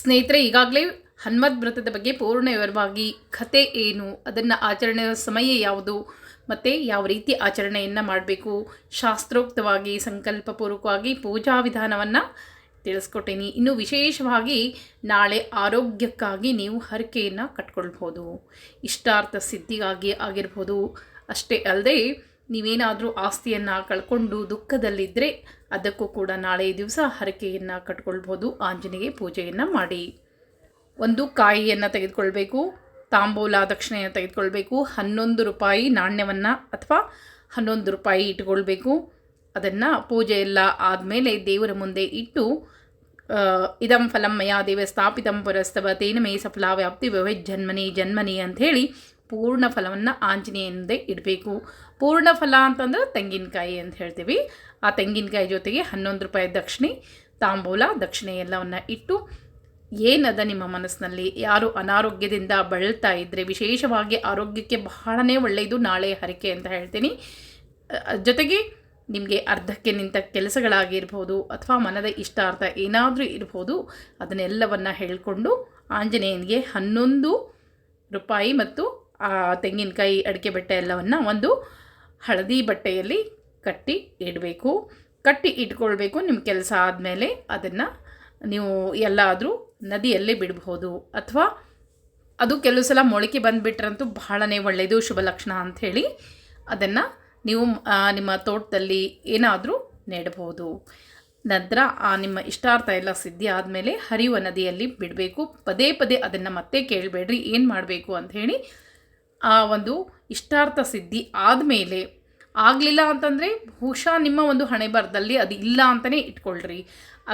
ಸ್ನೇಹಿತರೆ, ಈಗಾಗಲೇ ಹನುಮದ್ ವ್ರತದ ಬಗ್ಗೆ ಪೂರ್ಣ ವಿವರವಾಗಿ ಕತೆ ಏನು? ಅದನ್ನು ಆಚರಣೆ ಸಮಯ ಯಾವುದು? ಮತ್ತು ಯಾವ ರೀತಿ ಆಚರಣೆಯನ್ನು ಮಾಡಬೇಕು? ಶಾಸ್ತ್ರೋಕ್ತವಾಗಿ, ಸಂಕಲ್ಪಪೂರ್ವಕವಾಗಿ ಪೂಜಾ ವಿಧಾನವನ್ನು ತಿಳಿಸ್ಕೊಟ್ಟೀನಿ. ಇನ್ನು ವಿಶೇಷವಾಗಿ ನಾಳೆ ಆರೋಗ್ಯಕ್ಕಾಗಿ ನೀವು ಹರಕೆಯನ್ನು ಕಟ್ಕೊಳ್ಬೋದು. ಇಷ್ಟಾರ್ಥ ಸಿದ್ಧಿಗಾಗಿ ಆಗಿರ್ಬೋದು. ಅಷ್ಟೇ ಅಲ್ಲದೆ ನೀವೇನಾದರೂ ಆಸ್ತಿಯನ್ನು ಕಳ್ಕೊಂಡು ದುಃಖದಲ್ಲಿದ್ದರೆ ಅದಕ್ಕೂ ಕೂಡ ನಾಳೆ ದಿವಸ ಹರಕೆಯನ್ನು ಕಟ್ಕೊಳ್ಬೋದು. ಆಂಜನೇಯ ಪೂಜೆಯನ್ನು ಮಾಡಿ. ಒಂದು ಕಾಯಿಯನ್ನು ತೆಗೆದುಕೊಳ್ಬೇಕು, ತಾಂಬೂಲ ದಕ್ಷಿಣೆಯನ್ನು ತೆಗೆದುಕೊಳ್ಬೇಕು, ಹನ್ನೊಂದು ರೂಪಾಯಿ ನಾಣ್ಯವನ್ನು ಅಥವಾ ಹನ್ನೊಂದು ರೂಪಾಯಿ ಇಟ್ಕೊಳ್ಬೇಕು. ಅದನ್ನು ಪೂಜೆ ಎಲ್ಲ ಆದಮೇಲೆ ದೇವರ ಮುಂದೆ ಇಟ್ಟು ಇದಂ ಫಲಂ ದೇವ ಸ್ಥಾಪಿತಂ ಪುರಸ್ತವ, ತೇನ ಮೇ ಸಫಲ ವ್ಯಾಪ್ತಿ ವ್ಯವೈ ಜನ್ಮನಿ ಜನ್ಮನಿ ಅಂಥೇಳಿ ಪೂರ್ಣ ಫಲವನ್ನು ಆಂಜನೇಯಂದೇ ಇಡಬೇಕು. ಪೂರ್ಣ ಫಲ ಅಂತಂದ್ರೆ ತೆಂಗಿನಕಾಯಿ ಅಂತ ಹೇಳ್ತೀವಿ. ಆ ತೆಂಗಿನಕಾಯಿ ಜೊತೆಗೆ ಹನ್ನೊಂದು ರೂಪಾಯಿ ದಕ್ಷಿಣೆ, ತಾಂಬೂಲ, ದಕ್ಷಿಣೆ ಎಲ್ಲವನ್ನು ಇಟ್ಟು ಏನದ ನಿಮ್ಮ ಮನಸ್ಸಿನಲ್ಲಿ? ಯಾರು ಅನಾರೋಗ್ಯದಿಂದ ಬಳಲ್ತಾ ಇದ್ದರೆ ವಿಶೇಷವಾಗಿ ಆರೋಗ್ಯಕ್ಕೆ ಬಹಳನೇ ಒಳ್ಳೆಯದು ನಾಳೆ ಹರಕೆ ಅಂತ ಹೇಳ್ತೀನಿ. ಜೊತೆಗೆ ನಿಮಗೆ ಅರ್ಧಕ್ಕೆ ನಿಂತ ಕೆಲಸಗಳಾಗಿರ್ಬೋದು ಅಥವಾ ಮನದ ಇಷ್ಟಾರ್ಥ ಏನಾದರೂ ಇರ್ಬೋದು ಅದನ್ನೆಲ್ಲವನ್ನು ಹೇಳಿಕೊಂಡು ಆಂಜನೇಯನಿಗೆ ಹನ್ನೊಂದು ರೂಪಾಯಿ ಮತ್ತು ಆ ತೆಂಗಿನಕಾಯಿ ಅಡಿಕೆ ಬೆಟ್ಟ ಎಲ್ಲವನ್ನು ಒಂದು ಹಳದಿ ಬಟ್ಟೆಯಲ್ಲಿ ಕಟ್ಟಿ ಇಡಬೇಕು. ಕಟ್ಟಿ ಇಟ್ಕೊಳ್ಬೇಕು ನಿಮ್ಮ ಕೆಲಸ ಆದಮೇಲೆ ಅದನ್ನು ನೀವು ಎಲ್ಲಾದರೂ ನದಿಯಲ್ಲಿ ಬಿಡಬಹುದು ಅಥವಾ ಅದು ಕೆಲವು ಸಲ ಮೊಳಕೆ ಬಂದುಬಿಟ್ರಂತೂ ಬಹಳನೇ ಒಳ್ಳೆಯದು ಶುಭ ಲಕ್ಷಣ ಅಂಥೇಳಿ ಅದನ್ನು ನೀವು ನಿಮ್ಮ ತೋಟದಲ್ಲಿ ಏನಾದರೂ ನೆಡಬಹುದು ನಂತರ, ಆ, ನಿಮ್ಮ ಇಷ್ಟಾರ್ಥ ಎಲ್ಲ ಸಿದ್ಧಿ ಆದಮೇಲೆ ಹರಿಯುವ ನದಿಯಲ್ಲಿ ಬಿಡಬೇಕು. ಪದೇ ಪದೇ ಅದನ್ನು ಮತ್ತೆ ಕೇಳಬೇಡ್ರಿ, ಏನು ಮಾಡಬೇಕು ಅಂಥೇಳಿ ಆ ಒಂದು ಇಷ್ಟಾರ್ಥ ಸಿದ್ಧಿ ಆದಮೇಲೆ ಆಗಲಿಲ್ಲ ಅಂತಂದರೆ ಬಹುಶಃ ನಿಮ್ಮ ಒಂದು ಹಣೆ ಬರದಲ್ಲಿ ಅದು ಇಲ್ಲ ಅಂತಲೇ ಇಟ್ಕೊಳ್ರಿ.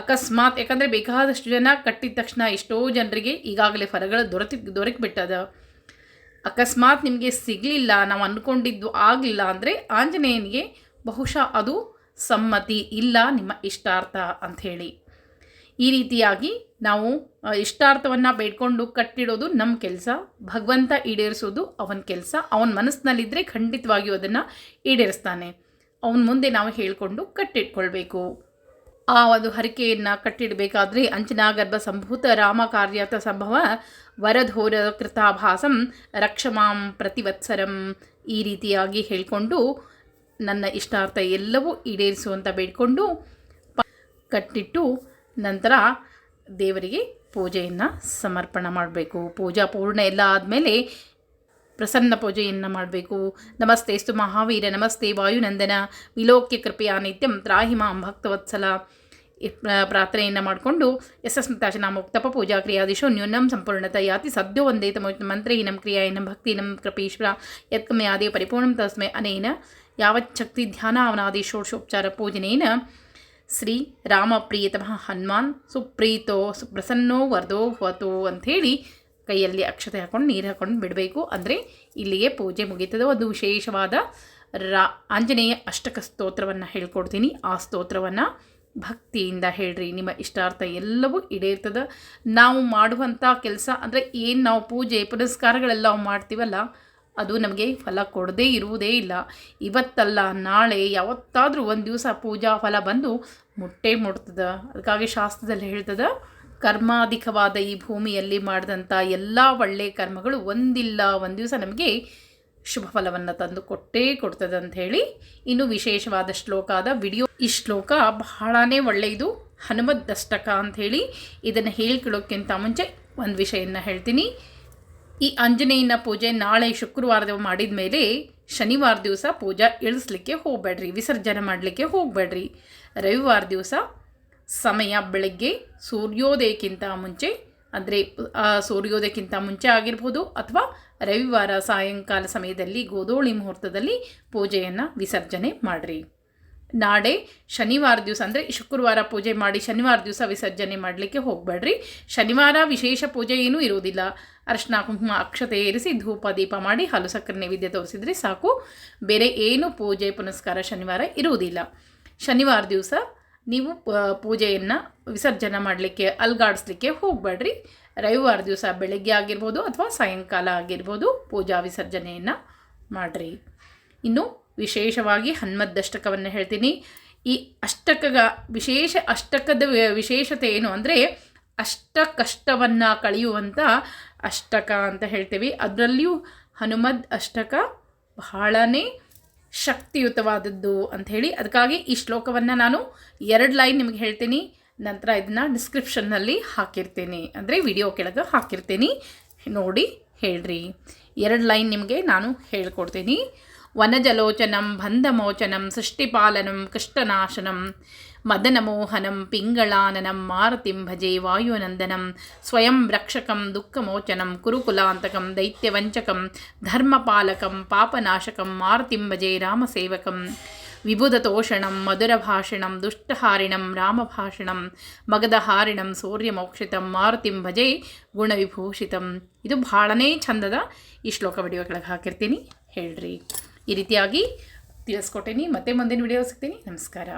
ಅಕಸ್ಮಾತ್ ಯಾಕಂದರೆ ಬೇಕಾದಷ್ಟು ಜನ ಕಟ್ಟಿದ ತಕ್ಷಣ ಎಷ್ಟೋ ಜನರಿಗೆ ಈಗಾಗಲೇ ಫಲಗಳು ದೊರೆತಿ, ದೊರಕಿಬಿಟ್ಟದ. ಅಕಸ್ಮಾತ್ ನಿಮಗೆ ಸಿಗಲಿಲ್ಲ, ನಾವು ಅಂದ್ಕೊಂಡಿದ್ದು ಆಗಲಿಲ್ಲ ಅಂದರೆ ಆಂಜನೇಯನಿಗೆ ಬಹುಶಃ ಅದು ಸಮ್ಮತಿ ಇಲ್ಲ, ನಿಮ್ಮ ಇಷ್ಟಾರ್ಥ ಅಂಥೇಳಿ. ಈ ರೀತಿಯಾಗಿ ನಾವು ಇಷ್ಟಾರ್ಥವನ್ನು ಬೇಡ್ಕೊಂಡು ಕಟ್ಟಿಡೋದು ನಮ್ಮ ಕೆಲಸ, ಭಗವಂತ ಈಡೇರಿಸೋದು ಅವನ ಕೆಲಸ, ಅವನ ಮನಸ್ಸಿನಲ್ಲಿದ್ದರೆ ಖಂಡಿತವಾಗಿಯೂ ಅದನ್ನು ಈಡೇರಿಸ್ತಾನೆ. ಅವನ ಮುಂದೆ ನಾವು ಹೇಳಿಕೊಂಡು ಕಟ್ಟಿಟ್ಕೊಳ್ಬೇಕು. ಆ ಒಂದು ಹರಿಕೆಯನ್ನು ಕಟ್ಟಿಡಬೇಕಾದ್ರೆ ಅಂಚನಾಗರ್ಭ ಸಂಭೂತ ರಾಮ ಕಾರ್ಯತ ಸಂಭವ ವರಧೋರ ಕೃತಾಭಾಸಂ ರಕ್ಷಮಾಂ ಪ್ರತಿವತ್ಸರಂ ಈ ರೀತಿಯಾಗಿ ಹೇಳಿಕೊಂಡು ನನ್ನ ಇಷ್ಟಾರ್ಥ ಎಲ್ಲವೂ ಈಡೇರಿಸುವಂತ ಬೇಡಿಕೊಂಡು ಕಟ್ಟಿಟ್ಟು ನಂತರ ದೇವರಿಗೆ ಪೂಜೆಯನ್ನು ಸಮರ್ಪಣೆ ಮಾಡಬೇಕು. ಪೂಜಾ ಪೂರ್ಣ ಎಲ್ಲ ಆದಮೇಲೆ ಪ್ರಸನ್ನ ಪೂಜೆಯನ್ನು ಮಾಡಬೇಕು. ನಮಸ್ತೆ ಸ್ತು ಮಹಾವೀರ, ನಮಸ್ತೆ ವಾಯುನಂದನ, ವಿಲೋಕ್ಯ ಕೃಪೆಯ ನಿತ್ಯಂ ತ್ರಾಹಿ ಮಾಂ ಭಕ್ತವತ್ಸಲ ಪ್ರಾರ್ಥನೆಯನ್ನು ಮಾಡಿಕೊಂಡು ನಾಮ ತಪ ಪೂಜಾ ಕ್ರಿಯಾದಿಶು ನ್ಯೂನಂ ಸಂಪೂರ್ಣತ ಯಾತಿ ಸದ್ಯೋ ಒಂದೇ ತಮ ಮಂತ್ರಹೀನಂ ಕ್ರಿಯಾಯಿನಂ ಭಕ್ತಿನಂ ಕೃಪೀಶ್ವರ. ಯತ್ಕಮಯಾದಿ ಪರಿಪೂರ್ಣಂ ತಸ್ಮೈ ಅನೇನ. ಯಾವಚ್ಛಕ್ತಿ ಧ್ಯಾನ ಅವನಾದಿ ಷೋಡಶೋಪಚಾರ ಪೂಜನೇನ ಶ್ರೀ ರಾಮ ರಾಮಪ್ರಿಯತಮಃ ಹನುಮಾನ್. ಸುಪ್ರೀತೋ ಸುಪ್ರಸನ್ನೋ ವರ್ಧೋ ಹೊತೋ ಅಂಥೇಳಿ ಕೈಯಲ್ಲಿ ಅಕ್ಷತೆ ಹಾಕೊಂಡು ನೀರು ಹಾಕ್ಕೊಂಡು ಬಿಡಬೇಕು. ಅಂದರೆ ಇಲ್ಲಿಗೆ ಪೂಜೆ ಮುಗೀತದೆ ಒಂದು ವಿಶೇಷವಾದ ರಾ ಆಂಜನೇಯ ಅಷ್ಟಕ ಸ್ತೋತ್ರವನ್ನು ಹೇಳ್ಕೊಡ್ತೀನಿ. ಆ ಸ್ತೋತ್ರವನ್ನು ಭಕ್ತಿಯಿಂದ ಹೇಳ್ರಿ. ನಿಮ್ಮ ಇಷ್ಟಾರ್ಥ ಎಲ್ಲವೂ ಈಡೇರ್ತದೆ. ನಾವು ಮಾಡುವಂಥ ಕೆಲಸ ಅಂದರೆ ಏನು ನಾವು ಪೂಜೆ ಪುನಸ್ಕಾರಗಳೆಲ್ಲ ಮಾಡ್ತೀವಲ್ಲ ಅದು ನಮಗೆ ಫಲ ಕೊಡದೇ ಇರುವುದೇ ಇಲ್ಲ. ಇವತ್ತಲ್ಲ, ನಾಳೆ ಯಾವತ್ತಾದರೂ ಒಂದು ದಿವಸ ಪೂಜಾ ಫಲ ಬಂದು ಮುಟ್ಟೆ ಮುಟ್ತದ. ಅದಕ್ಕಾಗಿ ಶಾಸ್ತ್ರದಲ್ಲಿ ಹೇಳ್ತದ, ಕರ್ಮಾಧಿಕವಾದ ಈ ಭೂಮಿಯಲ್ಲಿ ಮಾಡಿದಂಥ ಎಲ್ಲ ಒಳ್ಳೆಯ ಕರ್ಮಗಳು ಒಂದಿಲ್ಲ, ಒಂದು ದಿವಸ ನಮಗೆ ಶುಭ ಫಲವನ್ನು ತಂದು ಕೊಟ್ಟೇ ಕೊಡ್ತದೆ ಅಂತ ಹೇಳಿ ಇನ್ನು ವಿಶೇಷವಾದ ಶ್ಲೋಕ ಆದ ವಿಡಿಯೋ. ಈ ಶ್ಲೋಕ ಬಹಳನೇ ಒಳ್ಳೆಯದು, ಹನುಮದ್ ದಷ್ಟಕ ಅಂಥೇಳಿ ಇದನ್ನು ಹೇಳ್ಕೊಳ್ಳೋಕ್ಕಿಂತ ಮುಂಚೆ ಒಂದು ವಿಷಯನ ಹೇಳ್ತೀನಿ. ಈ ಆಂಜನೇಯನ ಪೂಜೆ ನಾಳೆ ಶುಕ್ರವಾರದ ಮಾಡಿದ ಮೇಲೆ ಶನಿವಾರ ದಿವಸ ಪೂಜಾ ಇಳಿಸ್ಲಿಕ್ಕೆ ಹೋಗಬೇಡ್ರಿ, ವಿಸರ್ಜನೆ ಮಾಡಲಿಕ್ಕೆ ಹೋಗಬೇಡ್ರಿ. ರವಿವಾರ ದಿವಸ ಸಮಯ ಬೆಳಗ್ಗೆ ಸೂರ್ಯೋದಯಕ್ಕಿಂತ ಮುಂಚೆ, ಅಂದರೆ ಸೂರ್ಯೋದಯಕ್ಕಿಂತ ಮುಂಚೆ ಆಗಿರ್ಬೋದು ಅಥವಾ ರವಿವಾರ ಸಾಯಂಕಾಲ ಸಮಯದಲ್ಲಿ ಗೋದೋಳಿ ಮುಹೂರ್ತದಲ್ಲಿ ಪೂಜೆಯನ್ನು ವಿಸರ್ಜನೆ ಮಾಡಿರಿ. ನಾಳೆ ಶನಿವಾರ ದಿವಸ, ಅಂದರೆ ಶುಕ್ರವಾರ ಪೂಜೆ ಮಾಡಿ ಶನಿವಾರ ದಿವಸ ವಿಸರ್ಜನೆ ಮಾಡಲಿಕ್ಕೆ ಹೋಗಬೇಡ್ರಿ. ಶನಿವಾರ ವಿಶೇಷ ಪೂಜೆ ಏನೂ ಇರುವುದಿಲ್ಲ. ಅರ್ಶಿನ, ಕುಂಕುಮ, ಅಕ್ಷತೆ ಏರಿಸಿ ಧೂಪ, ದೀಪ ಮಾಡಿ ಹಾಲು ಸಕ್ಕರೆ ನೈವೇದ್ಯ ತೋರಿಸಿದರೆ ಸಾಕು. ಬೇರೆ ಏನು ಪೂಜೆ ಪುನಸ್ಕಾರ ಶನಿವಾರ ಇರುವುದಿಲ್ಲ. ಶನಿವಾರ ದಿವಸ ನೀವು ಪೂಜೆಯನ್ನು ವಿಸರ್ಜನೆ ಮಾಡಲಿಕ್ಕೆ, ಅಲ್ಗಾಡಿಸ್ಲಿಕ್ಕೆ ಹೋಗಬೇಡ್ರಿ. ರವಿವಾರ ದಿವಸ ಬೆಳಗ್ಗೆ ಆಗಿರ್ಬೋದು ಅಥವಾ ಸಾಯಂಕಾಲ ಆಗಿರ್ಬೋದು ಪೂಜಾ ವಿಸರ್ಜನೆಯನ್ನು ಮಾಡಿರಿ. ಇನ್ನು ವಿಶೇಷವಾಗಿ ಹನ್ಮದ್ದಷ್ಟಕವನ್ನು ಹೇಳ್ತೀನಿ. ಈ ಅಷ್ಟಕಗ, ವಿಶೇಷ ಅಷ್ಟಕದ ವಿಶೇಷತೆ ಏನು ಅಂದರೆ ಅಷ್ಟ ಕಷ್ಟವನ್ನು ಕಳೆಯುವಂಥ ಅಷ್ಟಕ ಅಂತ ಹೇಳ್ತೀವಿ. ಅದರಲ್ಲಿಯೂ ಹನುಮದ್ ಅಷ್ಟಕ ಬಹಳನೇ ಶಕ್ತಿಯುತವಾದದ್ದು ಅಂತ ಹೇಳಿ. ಅದಕ್ಕಾಗಿ ಈ ಶ್ಲೋಕವನ್ನು ನಾನು ಎರಡು ಲೈನ್ ನಿಮಗೆ ಹೇಳ್ತೀನಿ. ನಂತರ ಇದನ್ನು ಡಿಸ್ಕ್ರಿಪ್ಷನ್ನಲ್ಲಿ ಹಾಕಿರ್ತೀನಿ. ಅಂದರೆ ವಿಡಿಯೋ ಕೆಳಗೆ ಹಾಕಿರ್ತೀನಿ. ನೋಡಿ, ಹೇಳ್ರಿ. ಎರಡು ಲೈನ್ ನಿಮಗೆ ನಾನು ಹೇಳ್ಕೊಡ್ತೀನಿ. ವನಜಲೋಚನಂ ಬಂಧಮೋಚನಂ ಸೃಷ್ಟಿಪಾಲನಂ, ಕೃಷ್ಣನಾಶನಂ, ಮದನಮೋಹನಂ, ಪಿಂಗಳಾನನಂ, ಮಾರುತಿಂ ಭಜೆ ವಾಯುನಂದನಂ, ಸ್ವಯಂ ರಕ್ಷಕಂ, ದುಃಖಮೋಚನಂ, ಕುರುಕುಲಾಂತಕಂ, ದೈತ್ಯವಂಚಕಂ, ಧರ್ಮಪಾಲಕಂ, ಪಾಪನಾಶಕಂ, ಮಾರುತಿಂ ಭಜೆ ರಾಮಸೇವಕಂ ವಿಬುಧತೋಷಣಂ ಮಧುರಭಾಷಣಂ, ದುಷ್ಟಹಾರಿಣಂ, ರಾಮಭಾಷಣಂ, ಮಗಧಹಾರಿಣಂ, ಸೂರ್ಯಮೋಕ್ಷಿತಂ, ಮಾರುತಿಂ ಭಜೆ ಗುಣವಿಭೂಷಿತಂ. ಇದು ಭಾಳನೇ ಚಂದದ ಈ ಶ್ಲೋಕ ವಿಡಿಯೋ ಕೆಳಗೆ ಹಾಕಿರ್ತೀನಿ. ಹೇಳ್ರಿ. ಈ ರೀತಿಯಾಗಿ ತಿಳಿಸ್ಕೊಟ್ಟೇನಿ. ಮತ್ತೆ ಮುಂದಿನ ವಿಡಿಯೋ ಸಿಗ್ತೀನಿ. ನಮಸ್ಕಾರ.